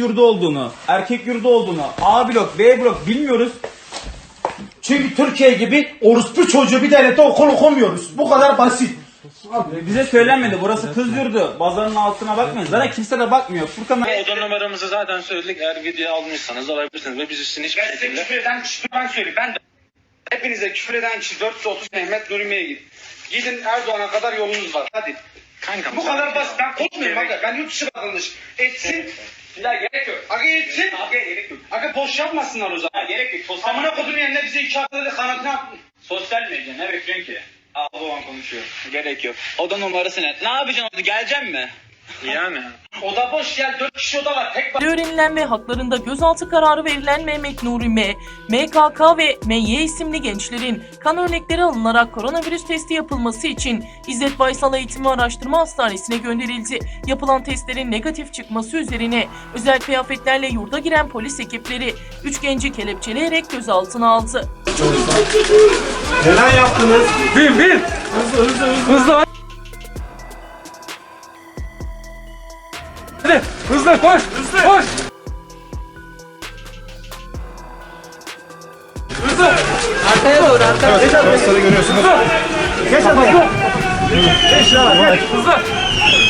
yurdu olduğunu, erkek yurdu olduğunu, A blok, B blok bilmiyoruz. Çünkü Türkiye gibi orospu çocuğu bir devlette okul okumuyoruz. Bu kadar basit. Bize söylenmedi. Burası kız yurdu. Bazarın altına bakmayın. Zaten kimse de bakmıyor. Furkan Oda numaramızı zaten söyledik. Eğer video almışsanız alabilirsiniz ve biz üstüne hiçbir Ben size şekilde... küfür eden kişi, ben söyleyeyim ben de. Hepinize küfür eden kişi 430 Mehmet Nurime'ye gidin. Gidin Erdoğan'a kadar yolunuz var. Hadi. Kankam, Bu sen- kadar basit. Ben korkmuyorum aga. Ben yurt dışı vatandaşı. Etsin. Ya gerek yok. Aga etsin. Aga gerek yok. Aga boş yapmasınlar o zaman. gerek yok. Sosyal Amına kodum yerine bize iki haftada karantina attın. Sosyal medya ne bekliyorsun ki? Al babam konuşuyor. Gerek yok. Oda numarası ne? Ne yapacaksın? Geleceksin mi? Yani. Oda boş gel. Dört kişi oda var. Tek öğrenilen ve haklarında gözaltı kararı verilen Mehmet Nuri M, MKK ve MY isimli gençlerin kan örnekleri alınarak koronavirüs testi yapılması için İzzet Baysal Eğitim ve Araştırma Hastanesi'ne gönderildi. Yapılan testlerin negatif çıkması üzerine özel kıyafetlerle yurda giren polis ekipleri 3 genci kelepçeleyerek gözaltına aldı. Neden yaptınız? Bin bin. Hızlı hızlı hızlı. Hızlı. Hadi hızlı koş. Hızlı. Koş. Hızlı. Arkaya doğru arkaya. Evet, Arkadaşları görüyorsunuz. Geç hadi. Geç ya. Geç. Hızlı.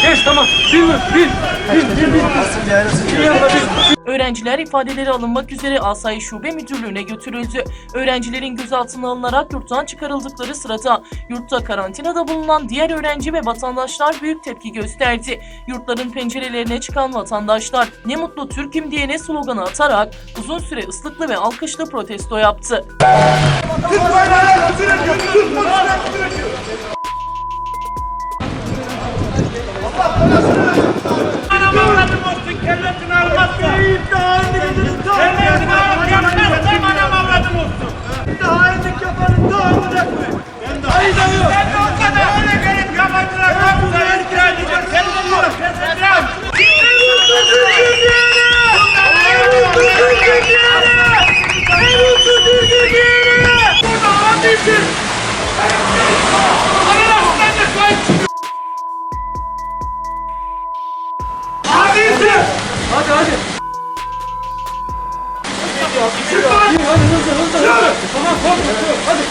Geç tamam. Bin bin. Bin bin bin. bin. Bin yanına bin. Öğrenciler ifadeleri alınmak üzere Asayiş Şube Müdürlüğü'ne götürüldü. Öğrencilerin gözaltına alınarak yurttan çıkarıldıkları sırada yurtta karantinada bulunan diğer öğrenci ve vatandaşlar büyük tepki gösterdi. Yurtların pencerelerine çıkan vatandaşlar ne mutlu Türk'üm diyene sloganı atarak uzun süre ıslıklı ve alkışlı protesto yaptı. Hadi hadi. Bin hadi hızlı hızlı. Tamam korkma. Hadi.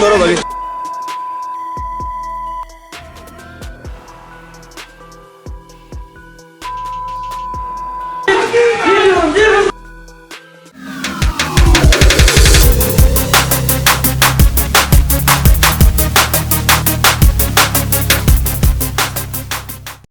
Sonra da